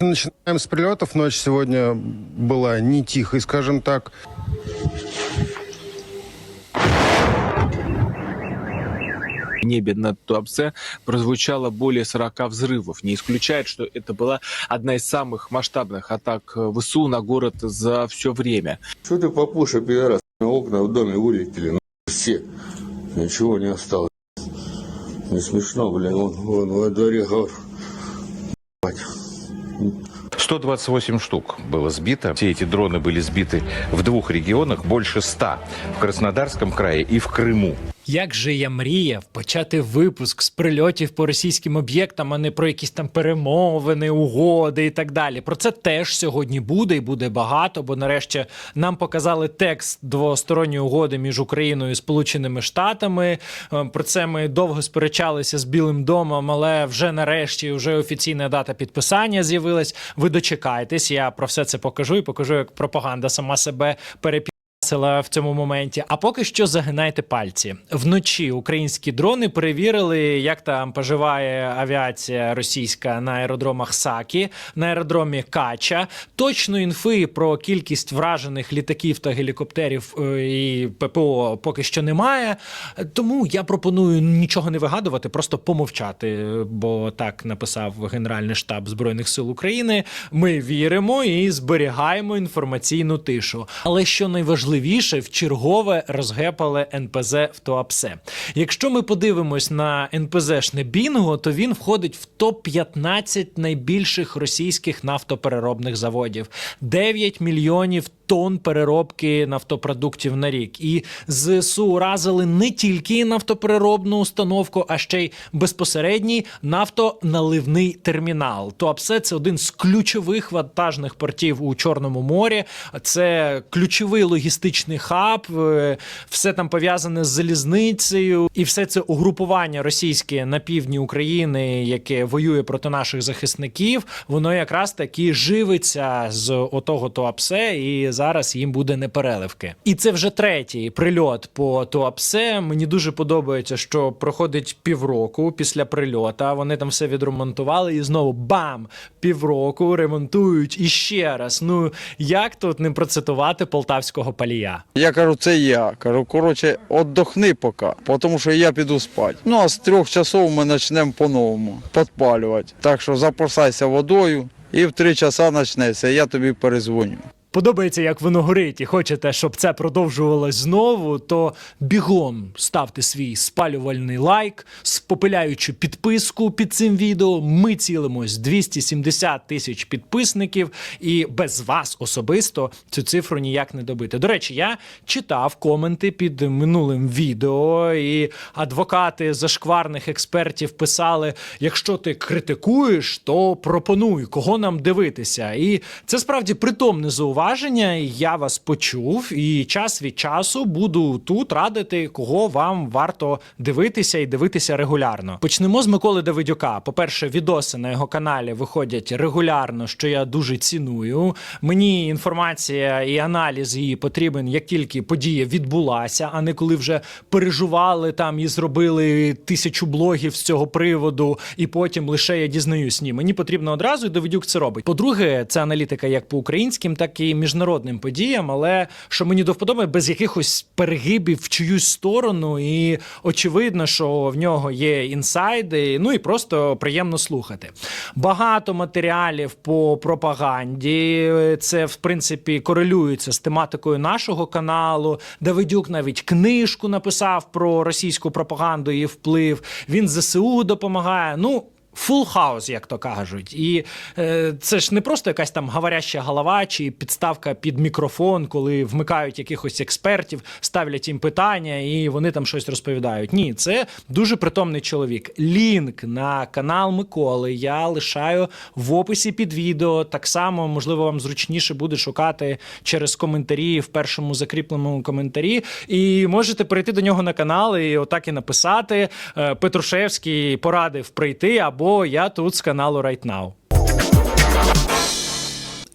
Начинаем с прилетов. Ночь сегодня была не тихой, скажем так. В небе над Туапсе прозвучало более 40 взрывов. Не исключает, что это была одна из самых масштабных атак ВСУ на город за все время. Что ты, папуша, пидорас, на окна в доме вылетели, ну, все. Ничего не осталось. Не смешно, блин, вон, вон во дворе гор. Ебать. 128 штук было сбито. Все эти дроны были сбиты в двух регионах, больше 100 в Краснодарском крае и в Крыму. Як же я мріяв почати випуск з прильотів по російським об'єктам, а не про якісь там перемовини, угоди і так далі. Про це теж сьогодні буде і буде багато, бо нарешті нам показали текст двосторонньої угоди між Україною і Сполученими Штатами. Е, Про це ми довго сперечалися з Білим домом, але вже нарешті вже офіційна дата підписання з'явилась. Ви дочекайтесь, я про все це покажу і покажу, як пропаганда сама себе перепі. Села в цьому моменті. А поки що загинайте пальці. Вночі українські дрони перевірили, як там поживає авіація російська на аеродромах Сакі, на аеродромі Кача. Точно інфи про кількість вражених літаків та гелікоптерів е, і ППО поки що немає. Тому я пропоную нічого не вигадувати, просто помовчати. Бо так написав Генеральний штаб Збройних сил України. Ми віримо і зберігаємо інформаційну тишу. Але що найважливіше, в чергове розгепали НПЗ в Туапсе. Якщо ми подивимось на НПЗшне Бінго, то він входить в топ 15 найбільших російських нафтопереробних заводів. 9 мільйонів тонн переробки нафтопродуктів на рік. І ЗСУ уразили не тільки нафтопереробну установку, а ще й безпосередній нафтоналивний термінал. Туапсе це один з ключових вантажних портів у Чорному морі. Це ключовий логістичний хаб. е, Все там пов'язане з залізницею, і все це угрупування російське на півдні України, яке воює проти наших захисників. Воно якраз таки живиться з отого Туапсе, і зараз їм буде непереливки. І це вже третій прильот по Туапсе. Мені дуже подобається, що проходить півроку після прильота. Вони там все відремонтували, і знову бам! Півроку ремонтують і ще раз. Ну як тут не процитувати полтавського палія? Я кажу, це я. Кажу, коротше, отдохни поки, тому що я піду спати. Ну а з трьох часов ми почнемо по-новому підпалювати. Так що запасайся водою і в три часа почнеться, я тобі перезвоню. Подобається, як воно горить, і хочете, щоб це продовжувалось знову, то бігом ставте свій спалювальний лайк, спопиляючи підписку під цим відео. Ми цілимось 270 тисяч підписників, і без вас особисто цю цифру ніяк не добити. До речі, я читав коменти під минулим відео, і адвокати зашкварних експертів писали: якщо ти критикуєш, то пропонуй, кого нам дивитися. І це справді притомне зауваження. І Я вас почув, і час від часу буду тут радити, кого вам варто дивитися і дивитися регулярно. Почнемо з Миколи Давидюка. По-перше, відоси на його каналі виходять регулярно, що я дуже ціную. Мені інформація і аналіз її потрібен, як тільки подія відбулася, а не коли вже переживали там і зробили тисячу блогів з цього приводу, і потім лише я дізнаюсь. Ні, мені потрібно одразу, і Давидюк це робить. По-друге, це аналітика як по українським, так і міжнародним подіям. Але що мені до вподоби, без якихось перегибів в чиюсь сторону, і очевидно, що в нього є інсайди. Ну і просто приємно слухати. Багато матеріалів по пропаганді. Це в принципі корелюється з тематикою нашого каналу. Давидюк навіть книжку написав про російську пропаганду і вплив. Він ЗСУ допомагає. Ну. Фул хаус, як то кажуть, і е, це ж не просто якась там говоряща голова чи підставка під мікрофон, коли вмикають якихось експертів, ставлять їм питання і вони там щось розповідають. Ні, це дуже притомний чоловік. Лінк на канал Миколи я лишаю в описі під відео. Так само, можливо, вам зручніше буде шукати через коментарі в першому закріпленому коментарі. І можете перейти до нього на канал і отак і написати. Е, Петрушевський порадив прийти, або я тут з каналу Right Now.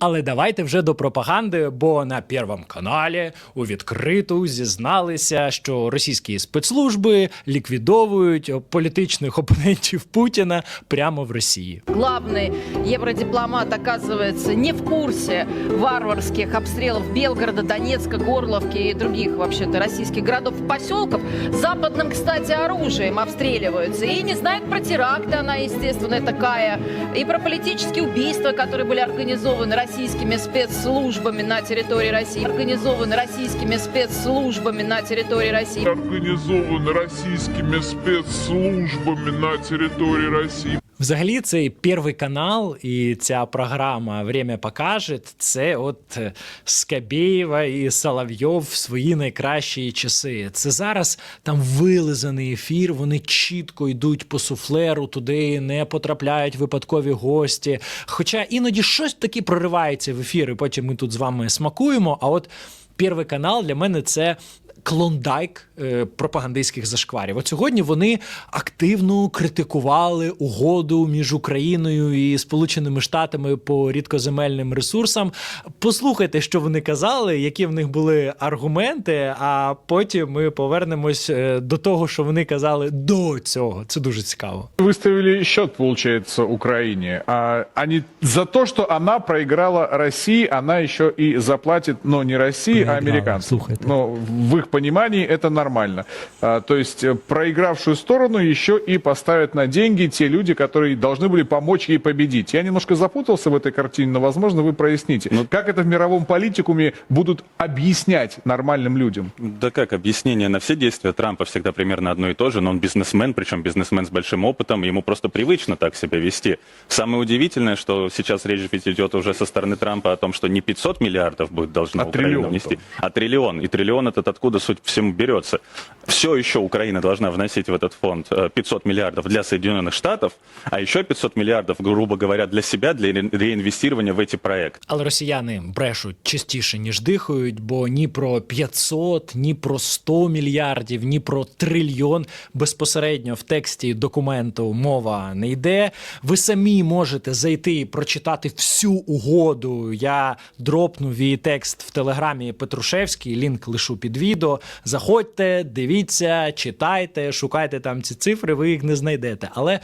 Але давайте вже до пропаганди, бо на Первом каналі у відкриту зізналися, що російські спецслужби ліквідовують політичних опонентів Путіна прямо в Росії. Главный евродипломат, оказывается, не в курсе варварских обстрелов Белгорода, Донецка, Горловки и других, вообще-то, российских городов и поселков. Западным, кстати, оружием обстреливаются. И не знает про теракты, она, естественно, такая. И про политические убийства, которые были организованы Российскими спецслужбами на территории России. Организованы российскими спецслужбами на территории России. организован российскими спецслужбами на территории России. Взагалі, цей перший канал і ця програма Время покаже це от е, Скабєєва і Соловйов в свої найкращі часи. Це зараз там вилизаний ефір. Вони чітко йдуть по суфлеру, туди не потрапляють випадкові гості. Хоча іноді щось таки проривається в ефір, і потім ми тут з вами смакуємо. А от перший канал для мене це клондайк е, пропагандистських зашкварів. От сьогодні вони активно критикували угоду між Україною і Сполученими Штатами по рідкоземельним ресурсам. Послухайте, що вони казали, які в них були аргументи. А потім ми повернемось е, до того, що вони казали до цього. Це дуже цікаво. Выставили счет, получается, Украине. А они за то, что она проиграла России, она еще и заплатит, но не России, а слушай, это- Но в их понимании это нормально. А, то есть э, проигравшую сторону еще и поставят на деньги те люди, которые должны были помочь ей победить. Я немножко запутался в этой картине, но, возможно, вы проясните. как это в мировом политикуме будут объяснять нормальным людям? Да как, объяснение на все действия Трампа всегда примерно одно и то же, но он бизнесмен, причем бизнесмен с большим опытом, ему просто привычно так себя вести. Самое удивительное, что сейчас речь ведь идет уже со стороны Трампа о том, что не 500 миллиардов будет должна А Украина триллион внести, там. а триллион. И триллион этот откуда, суть всему, берется. Все еще Украина должна вносить в этот фонд э, 500 миллиардов для Соединенных Штатов, а еще 500 миллиардов, грубо говоря, для себя, для ре- реинвестирования в эти проекты. Але росіяни брешуть частіше, ніж дихають, бо ні про 500, ні про 100 мільярдів, ні про трильйон безпосередньо в тексті документу мова не йде. Ви самі можете зайти і прочитати всю угоду. Я дропнув її текст в телеграмі Петрушевський. Лінк лишу під відео. Заходьте, дивіться, читайте, шукайте там ці цифри, ви їх не знайдете. Але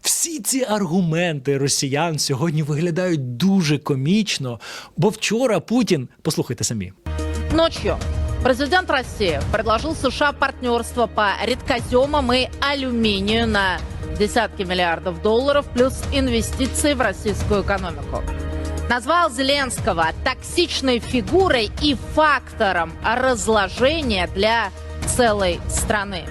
всі ці аргументи росіян сьогодні виглядають дуже комічно. Бо вчора Путін, послухайте самі. Ночью президент России предложил США партнерство по редкоземам и алюминию на десятки миллиардов долларов плюс инвестиции в российскую экономику. Назвал Зеленского токсичной фигурой и фактором разложения для целой страны.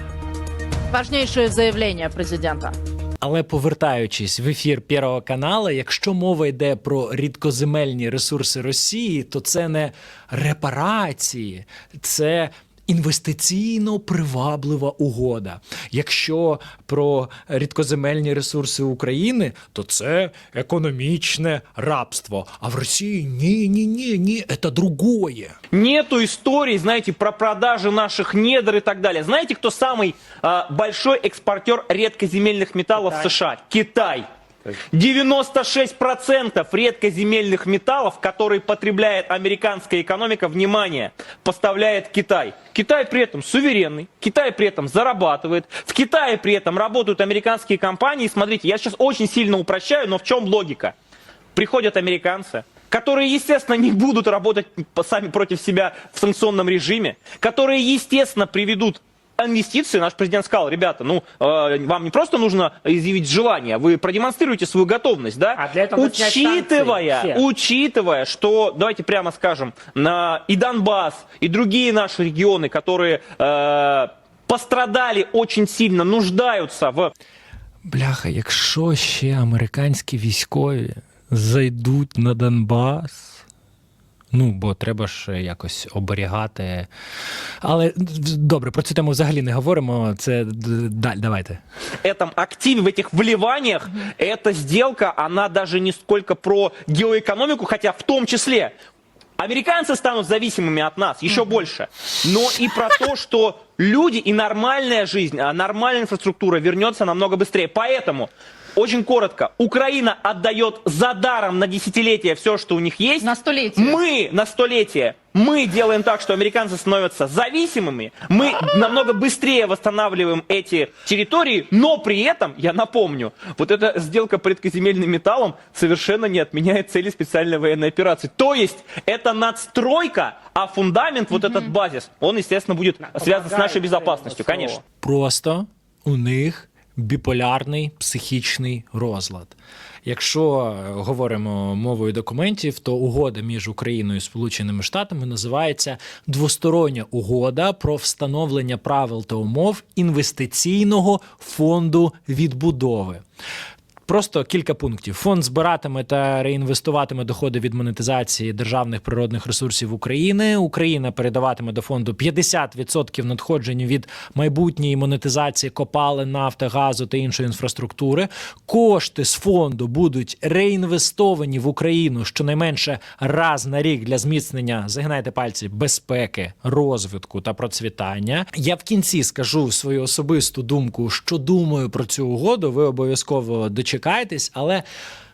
Важнейшее заявление президента. Але повертаючись в ефір Первого каналу, якщо мова йде про рідкоземельні ресурси Росії, то це не репарації, це інвестиційно приваблива угода. Якщо про рідкоземельні ресурси України, то це економічне рабство. А в Росії ні, ні, ні, ні, це другое. Нету истории, знаете, про продажи наших недр и так далее. Знаете, кто самый а, большой экспортер редкоземельных металлов в США? Китай. 96% редкоземельных металлов, которые потребляет американская экономика, внимание, поставляет Китай. Китай при этом суверенный, Китай при этом зарабатывает, в Китае при этом работают американские компании. Смотрите, я сейчас очень сильно упрощаю, но в чем логика? приходят американцы, которые, естественно, не будут работать сами против себя в санкционном режиме, которые, естественно, приведут инвестиции. Наш президент сказал, ребята, ну, э, вам не просто нужно изъявить желание, вы продемонстрируете свою готовность, да? А для этого надо снять учитывая, санкции все. учитывая, что, давайте прямо скажем, на, и Донбасс, и другие наши регионы, которые э, пострадали очень сильно, нуждаются в Бляха, якщо ще американські військові зайдуть на Донбас. Ну, бо треба ж якось оберігати. Але добре, про цю тему взагалі не говоримо. Це д- далі, давайте. этом активе, в этих вливаниях, эта сделка, она даже не сколько про геоэкономику, хотя в том числе американцы станут зависимыми от нас еще больше, но и про то, что люди и нормальная жизнь, а нормальная инфраструктура вернется намного быстрее. Поэтому Очень коротко. Украина отдает за даром на десятилетия все, что у них есть. На столетие. Мы на столетие. Мы делаем так, что американцы становятся зависимыми. Мы намного быстрее восстанавливаем эти территории, но при этом, я напомню, вот эта сделка по редкоземельным металлам совершенно не отменяет цели специальной военной операции. То есть это надстройка, а фундамент, вот этот базис, он, естественно, будет связан с нашей безопасностью, конечно. Просто у них біполярний психічний розлад. Якщо е, говоримо мовою документів, то угода між Україною і Сполученими Штатами називається двостороння угода про встановлення правил та умов інвестиційного фонду відбудови. Просто кілька пунктів. Фонд збиратиме та реінвестуватиме доходи від монетизації державних природних ресурсів України. Україна передаватиме до фонду 50% надходжень від майбутньої монетизації копалин, нафти, газу та іншої інфраструктури. Кошти з фонду будуть реінвестовані в Україну щонайменше раз на рік для зміцнення загинайте пальці безпеки, розвитку та процвітання. Я в кінці скажу свою особисту думку, що думаю про цю угоду. Ви обов'язково дочекаєтесь, але.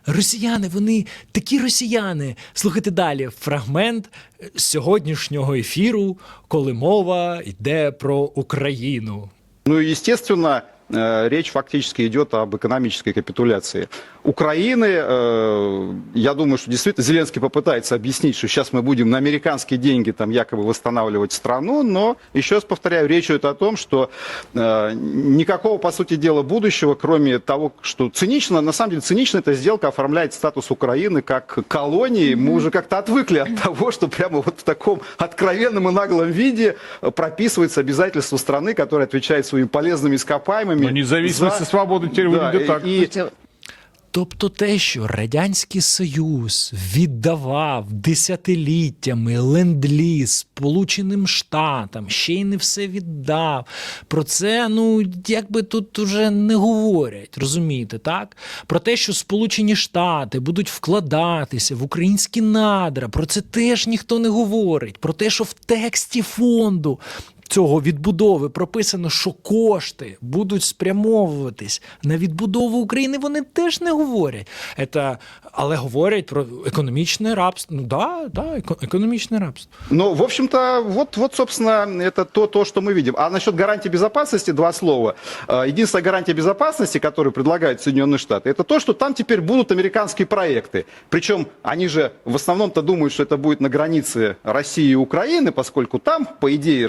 Росіяни, вони такі росіяни. Слухайте далі фрагмент е, сьогоднішнього ефіру, коли мова йде про Україну. Ну естественно, речь фактически идет об экономической капитуляции Украины. Э, Я думаю, что действительно Зеленский попытается объяснить, что сейчас мы будем на американские деньги там якобы восстанавливать страну, но еще раз повторяю, речь идет о том, что э, никакого, по сути дела, будущего, кроме того, что цинично, на самом деле цинично эта сделка оформляет статус Украины как колонии. Мы уже как-то отвыкли от того, что прямо вот в таком откровенном и наглом виде э, прописывается обязательство страны, которая отвечает своими полезными ископаемыми. Но независимость за- и свобода теперь Да, выглядит так. и- Тобто те, що Радянський Союз віддавав десятиліттями ленд-ліз Сполученим Штатам, ще й не все віддав. Про це, ну, якби тут уже не говорять, розумієте, так? Про те, що Сполучені Штати будуть вкладатися в українські надра, про це теж ніхто не говорить. Про те, що в тексті фонду цього відбудови прописано, що кошти будуть спрямовуватись на відбудову України. Вони теж не говорять. Это, але говорять про економічне рабство. Ну да, да, еко- економічне рабство. Ну, в общем-то, вот, вот, собственно, это то, то, что мы видим. А насчет гарантии безопасности, два слова. Э, Единственная гарантия безопасности, которую предлагают Соединенные Штаты, это то, что там теперь будут американские проекты. Причем они же в основном-то думают, что это будет на границе России и Украины, поскольку там, по идее,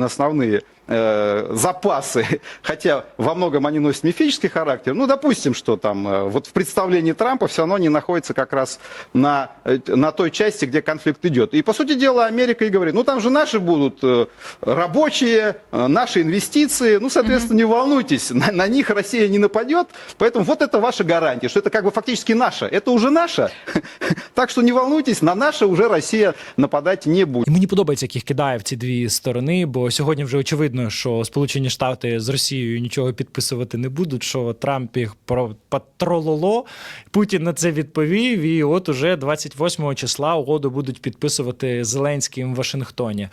расположены основные э, запасы, хотя во многом они носят мифический характер. Ну, допустим, что там э, вот в представлении Трампа все равно они находятся как раз на, э, на той части, где конфликт идет. И, по сути дела, Америка и говорит, ну, там же наши будут э, рабочие, э, наши инвестиции, ну, соответственно, не волнуйтесь, на, на них Россия не нападет, поэтому вот это ваша гарантия, что это как бы фактически наше, это уже наше, так что не волнуйтесь, на наше уже Россия нападать не будет. І мені подобається, як їх кидає в ці дві сторони, бо сьогодні вже очевидно, що Сполучені Штати з Росією нічого підписувати не будуть. Що Трамп їх про патрололо. Путін на це відповів, і от уже 28 числа угоду будуть підписувати Зеленським в Вашингтоні.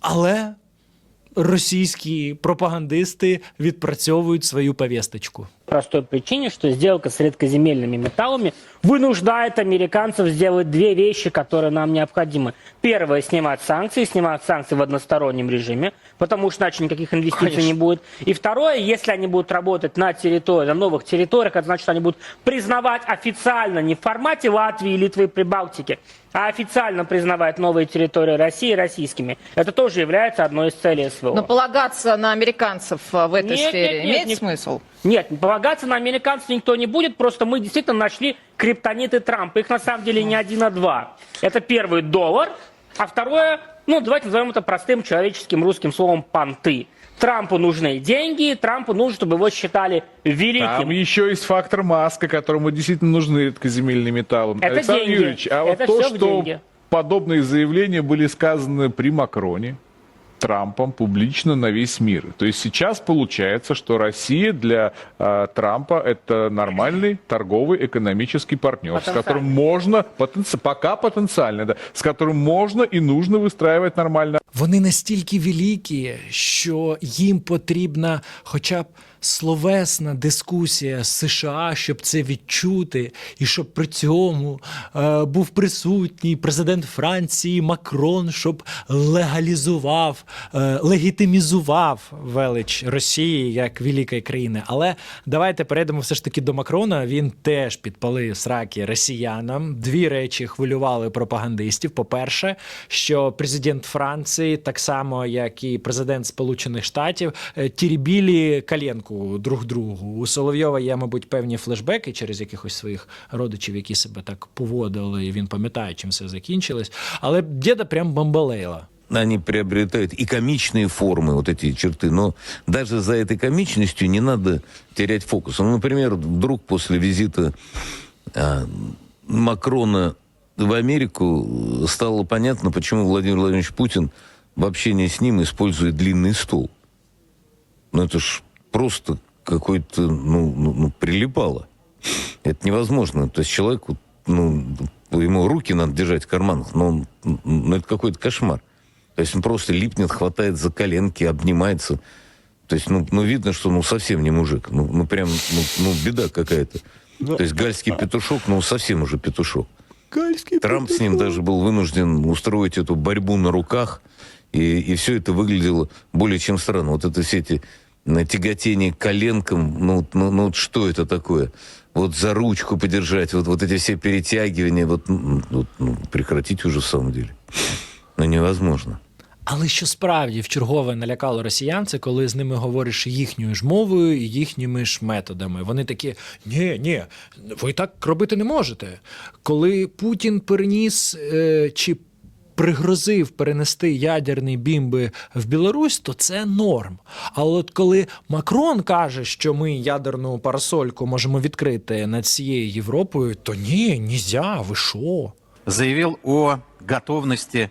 Але російські пропагандисти відпрацьовують свою повісточку. Простой причине, что сделка с редкоземельными металлами вынуждает американцев сделать две вещи, которые нам необходимы. Первое – снимать санкции, снимать санкции в одностороннем режиме, потому что иначе никаких инвестиций не будет. И второе, если они будут работать на территории, на новых территориях, это значит, что они будут признавать официально, не в формате Латвии, Литвы и Прибалтики, а официально признавать новые территории России российскими. Это тоже является одной из целей СВО. Но полагаться на американцев а, в этой Нет, сфере нет, нет, имеет не- смысл? Нет, полагаться на американцев никто не будет, просто мы действительно нашли криптониты Трампа. Их на самом деле не один, а два. Это первый доллар, а второе, ну давайте назовем это простым человеческим русским словом понты. Трампу нужны деньги, Трампу нужно, чтобы его считали великим. Там еще есть фактор маска, которому действительно нужны редкоземельные металлы. Это Александр деньги. Юрьевич, а вот Это то, что деньги. подобные заявления были сказаны при Макроне, Трампом публично на весь мир. То есть сейчас получается, что Россия для э, Трампа это нормальный торговый экономический партнер, с Потенциально. которым можно, потенци- пока потенциально, да, с которым можно и нужно выстраивать нормально Вони настільки великі, що їм потрібна хоча б Словесна дискусія з США, щоб це відчути, і щоб при цьому е, був присутній президент Франції Макрон, щоб легалізував, е, легітимізував велич Росії як великої країни. Але давайте перейдемо все ж таки до Макрона. Він теж підпалив сраки росіянам. Дві речі хвилювали пропагандистів. По-перше, що президент Франції, так само як і президент Сполучених Штатів, е, тірібілі коленку друг другу. У Соловйова є, мабуть, певні флешбеки через якихось своїх родичів, які себе так поводили, і він пам'ятає, чим все закінчилось. Але діда прям бомбалейла. они приобретают и комичные формы, вот эти черты. Но даже за этой комичностью не надо терять фокус. Ну, например, вдруг после визита а, Макрона в Америку стало понятно, почему Владимир Владимирович Путин в общении с ним использует длинный стол. Ну, это ж просто какой-то, ну, ну, ну, прилипало. Это невозможно. То есть человеку, ну, ему руки надо держать в карманах, но он, ну, это какой-то кошмар. То есть он просто липнет, хватает за коленки, обнимается. То есть, ну, ну видно, что ну совсем не мужик. Ну, ну прям, ну, ну беда какая-то. То есть гальский петушок, ну совсем уже петушок. Трамп с ним даже был вынужден устроить эту борьбу на руках, и, и все это выглядело более чем странно. Вот это все эти э, тяготения к коленкам, ну, вот- ну, ну вот что это такое? Вот за ручку подержать, вот, вот эти все перетягивания, вот, ну, вот, ну, прекратить уже в самом деле. Ну, невозможно. Але що справді вчергове налякало росіян, це коли з ними говориш їхньою ж мовою і їхніми ж методами. Вони такі: ні, ні, ви так робити не можете. Коли Путін переніс е, чи пригрозив перенести ядерні бімби в Білорусь, то це норм. А от коли Макрон каже, що ми ядерну парасольку можемо відкрити над всією Європою, то ні, нізя, ви що? заявил о готовности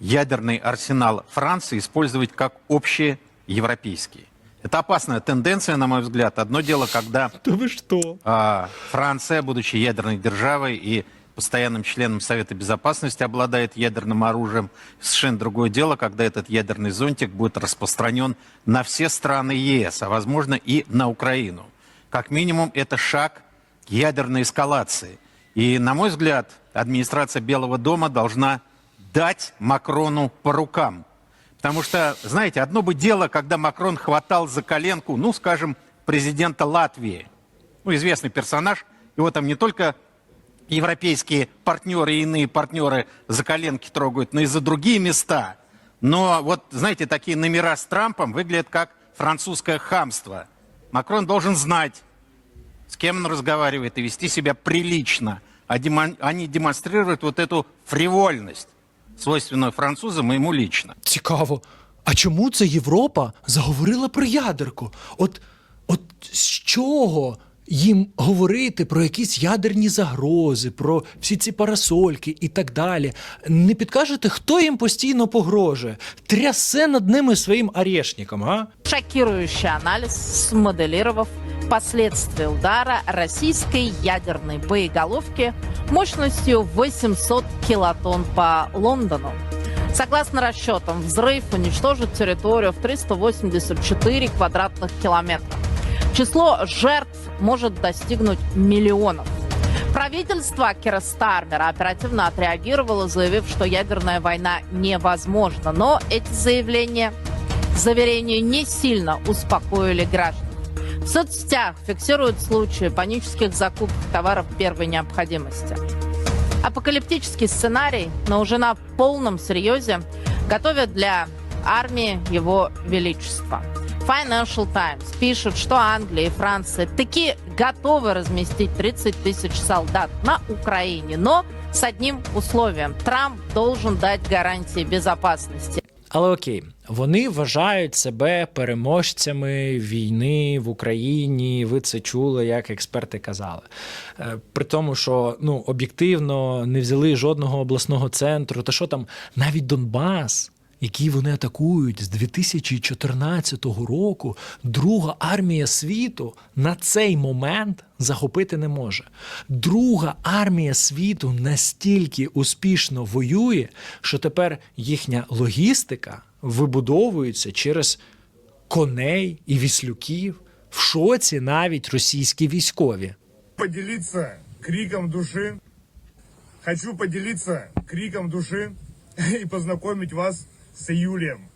ядерный арсенал Франции использовать как общеевропейский. Это опасная тенденция, на мой взгляд. Одно дело, когда Та ви що? а, Франция, будучи ядерной державой и постоянным членом Совета Безопасности, обладает ядерным оружием. Совершенно другое дело, когда этот ядерный зонтик будет распространен на все страны ЕС, а возможно и на Украину. Как минимум, это шаг к ядерной эскалации. И, на мой взгляд, администрация Белого дома должна дать Макрону по рукам. Потому что, знаете, одно бы дело, когда Макрон хватал за коленку, ну, скажем, президента Латвии. Ну, известный персонаж. Его там не только европейские партнеры и иные партнеры за коленки трогают, но и за другие места. Но вот, знаете, такие номера с Трампом выглядят как французское хамство. Макрон должен знать, с кем он разговаривает, и вести себя прилично. А демон- они демонстрируют вот эту фривольность, свойственную французам и ему лично. Цікаво. А чому це Європа заговорила про ядерку? От, от з чого їм говорити про якісь ядерні загрози, про всі ці парасольки і так далі? Не підкажете, хто їм постійно погрожує? Трясе над ними своїм орешником, а? Шокирующий анализ, смоделировав последствия удара российской ядерной боеголовки мощностью 800 килотонн по Лондону. Согласно расчетам, взрыв уничтожит территорию в 384 квадратных километра. Число жертв может достигнуть миллионов. Правительство Кира Стармера оперативно отреагировало, заявив, что ядерная война невозможна. Но эти заявления, заверения не сильно успокоили граждан. В соцсетях фиксируют случаи панических закупок товаров первой необходимости. Апокалиптический сценарий, но уже на полном серьезе готовят для армии его величества. Financial Times пишет, что Англия и Франция таки готовы разместить 30 тысяч солдат на Украине, но с одним условием. Трамп должен дать гарантии безопасности. Але окей, вони вважають себе переможцями війни в Україні. Ви це чули, як експерти казали. Е, При тому, що ну об'єктивно не взяли жодного обласного центру. Та що там навіть Донбас. Який вони атакують з 2014 року, друга армія світу на цей момент захопити не може. Друга армія світу настільки успішно воює, що тепер їхня логістика вибудовується через коней і віслюків. В шоці навіть російські військові. Поделиться криком души. Хочу поделиться криком души и познакомить вас с Юлием.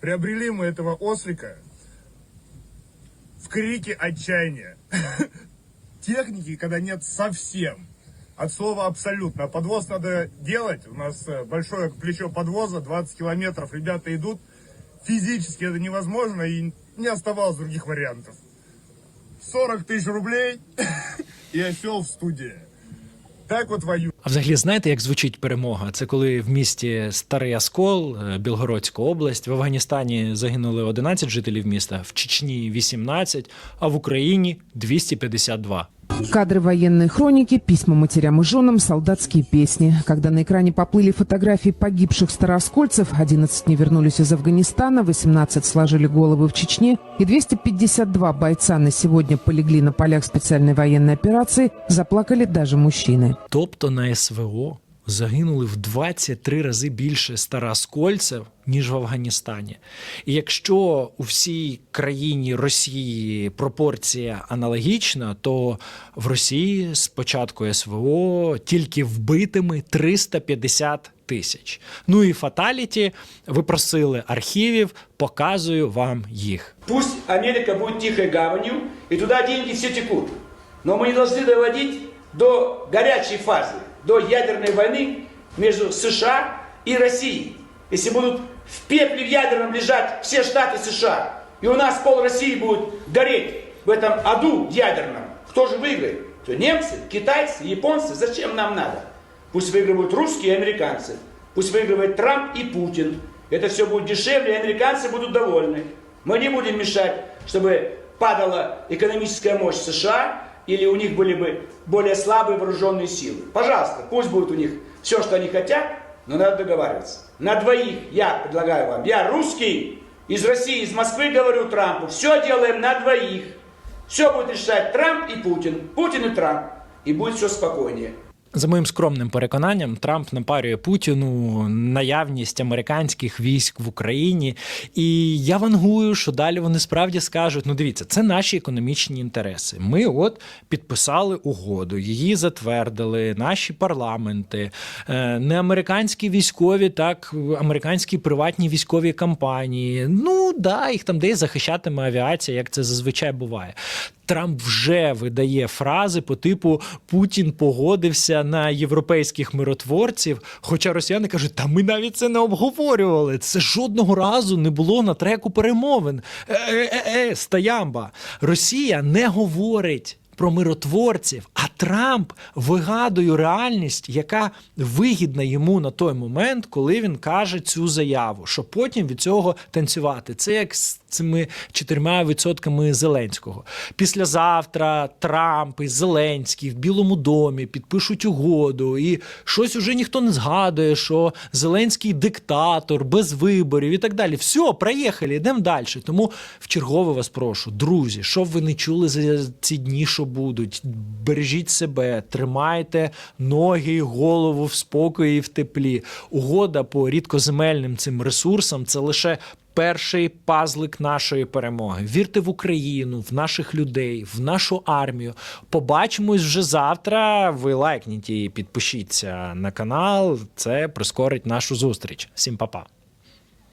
Приобрели мы этого ослика в крике отчаяния. Техники, когда нет совсем. От слова абсолютно. Подвоз надо делать. У нас э, большое плечо подвоза, 20 километров. Ребята идут. Физически это невозможно и не оставалось других вариантов. 40 тысяч рублей и осел в студии. Так вот вою. А взагалі, знаєте, як звучить перемога? Це коли в місті Старий Оскол, е, Білгородська область, в Афганістані загинули 11 жителів міста, в Чечні 18, а в Україні 252. Кадры военной хроники, письма матерям и женам, солдатские песни. Когда на экране поплыли фотографии погибших староскольцев, 11 не вернулись из Афганистана, 18 сложили головы в Чечне и 252 бойца на сегодня полегли на полях специальной военной операции, заплакали даже мужчины. Тобто на СВО загинули в 23 рази більше староскольців, ніж в Афганістані. І якщо у всій країні Росії пропорція аналогічна, то в Росії з початку СВО тільки вбитими 350 тисяч. Ну і фаталіті ви просили архівів, показую вам їх. Пусть Америка будет тихой гаванью, и туда деньги все текут. Но мы не должны доводить до горячей фазы, До ядерной войны между США и Россией. Если будут в пепле в ядерном лежать все штаты США, и у нас пол России будет гореть в этом аду ядерном, кто же выиграет? То немцы, китайцы, японцы, зачем нам надо? Пусть выигрывают русские и американцы. Пусть выигрывает Трамп и Путин. Это все будет дешевле, и американцы будут довольны. Мы не будем мешать, чтобы падала экономическая мощь США, или у них были бы более слабые вооруженные силы. Пожалуйста, пусть будет у них все, что они хотят, но надо договариваться. На двоих я предлагаю вам. Я русский, из России, из Москвы говорю Трампу. Все делаем на двоих. Все будет решать Трамп и Путин. Путин и Трамп. И будет все спокойнее. За моїм скромним переконанням, Трамп напарює Путіну наявність американських військ в Україні. І я вангую, що далі вони справді скажуть: ну дивіться, це наші економічні інтереси. Ми от підписали угоду, її затвердили, наші парламенти, е, не американські військові, так американські приватні військові компанії. Ну да, їх там десь захищатиме авіація, як це зазвичай буває. Трамп вже видає фрази по типу Путін погодився на європейських миротворців. Хоча росіяни кажуть, та ми навіть це не обговорювали. Це жодного разу не було на треку перемовин. Е-е-е, стаямба. Росія не говорить. Про миротворців, а Трамп вигадує реальність, яка вигідна йому на той момент, коли він каже цю заяву, що потім від цього танцювати. Це як з цими чотирма відсотками Зеленського. Післязавтра Трамп і Зеленський в Білому домі підпишуть угоду, і щось уже ніхто не згадує, що Зеленський диктатор без виборів і так далі. Все, проїхали, йдемо далі. Тому в чергове вас прошу, друзі, щоб ви не чули за ці дні, що будуть. Бережіть себе, тримайте ноги голову в спокої і в теплі. Угода по рідкоземельним цим ресурсам це лише. Перший пазлик нашої перемоги. Вірте в Україну, в наших людей, в нашу армію. Побачимось вже завтра. Ви лайкніть і підпишіться на канал. Це прискорить нашу зустріч. Всім па-па.